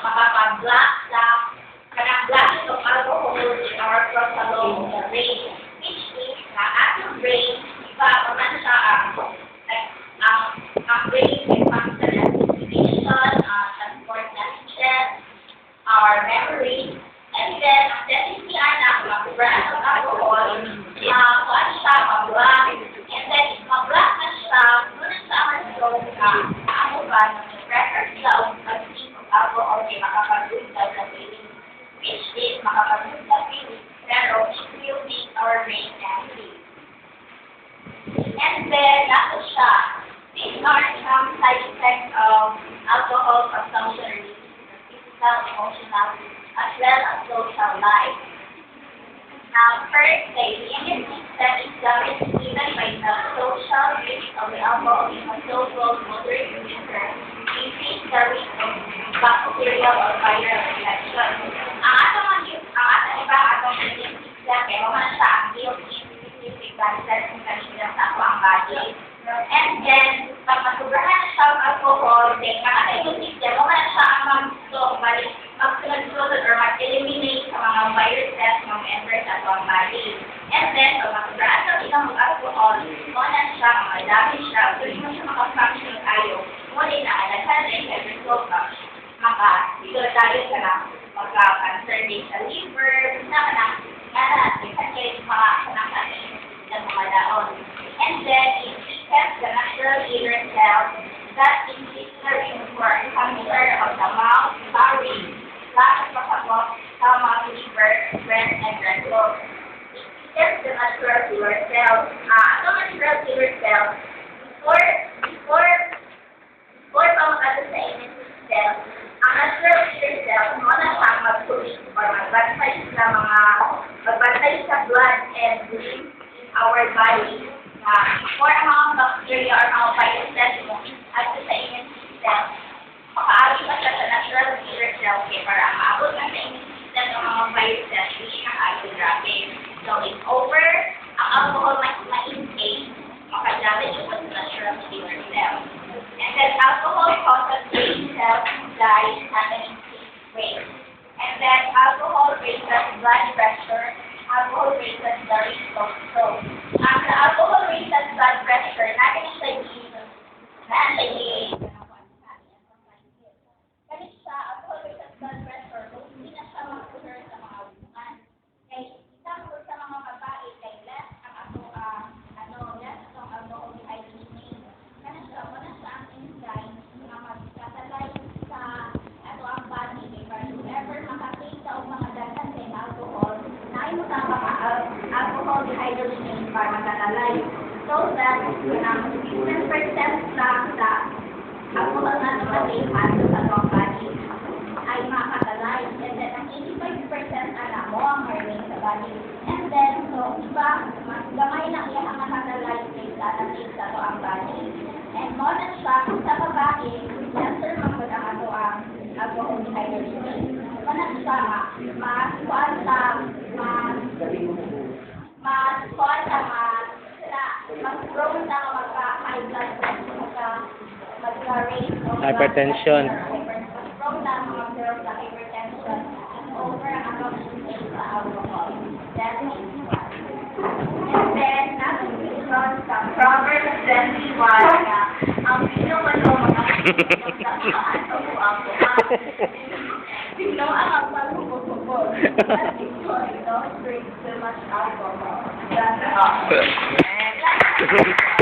makapag-block sa kanang blocking of alcohol in our frontal lobe the brain, which is na ating brain, iba, paano siya ang, ang, ang brain may function as communication, uh, transport messages, our memory, and then, definitely anak, mag-brand of alcohol, uh, kung ano siya, mag-block, makapag-good sa which is sa pero our brain active. And then, nato siya, these are some side effects of alcohol consumption physical, emotional, as well as social life. Now, first, the immune system is damaged given by the social risk of the alcohol in a so-called moderate increase the risk viral infection. Ang atong ang atong iba atong system, kaya mo man ang built-in specific kung kanina sa ako ang body. And then, pag masubrahan ang alcohol, then immune system, mo man siya ang mag-gusto, mag-control or mag-eliminate sa mga viruses ng enter sa atong body. And then, pag masubrahan na siya ng alcohol, mo na siya, mga damage siya, so hindi mo siya makafunction tayo. Ngunit na, alaghan na yung result na maka, ito tayo ka na, magka-cancer din sa liver, na ka na, na, kasi mga kanang ng mga daon. And then, it weakens the natural liver cells that increase the room for cancer of the mouth, bowel, lakas pasabot sa mga liver, breast, and red blood. It weakens the natural liver cells. Ah, ano natural liver cells? Before, before, before pa makata sa immune system, ang natural liver cells, mo na siya mag-push or magbantay sa mga, magbantay sa blood and lymph in our body na before ang mga bacteria or mga viruses mo at sa immune system, makaari pa siya sa natural liver cells kaya para maabot na sa immune system ng mga viruses, hindi na kayo grabe. So, it's over, ang alcohol na ma-intake, makadamage ito sa natural liver cells. And then, alcohol causes brain cells to die at an increased rate. And then, alcohol raises blood pressure, alcohol raises the risk of stroke. Ang alcohol raises blood pressure, natin siya yung natin yung Kasi sa alcohol raises blood pressure, kung hindi na siya mag-occur sa mga wuhan, kay isang po sa mga babae, kay less ang ato, ah, ano, less ang alcohol dehydration. Kana siya, wala siya ang enzyme na magkatalay sa ato ang body, kay para whoever makakita o mga dagan kay alcohol, na ay mo sa mga al- dehydration para makatalay. So that, um, 10% lang sa alcohol na namatay sa body ay makatalay. And then, ang 85% alam mo ang remain sa body. And then, so, iba, mas gamay na iya ang nakatalay sa natin sa ato ang body. And mo na siya, sa babae, man po ang ato ang alcohol dehydration. Mo na siya, ma, mas kuwan sa, mas kuwan sa, mas, sila, mas prone na magka-high blood pressure, magka, magka-rate of blood Hypertension. the mga girls sa hypertension and over ang amount intake sa alcohol. That is one. And then, nasusunod sa Proverbs 21 na ang sino man o mga ano o ang Sino ang ang don't drink too much alcohol. That's ah. all. And that's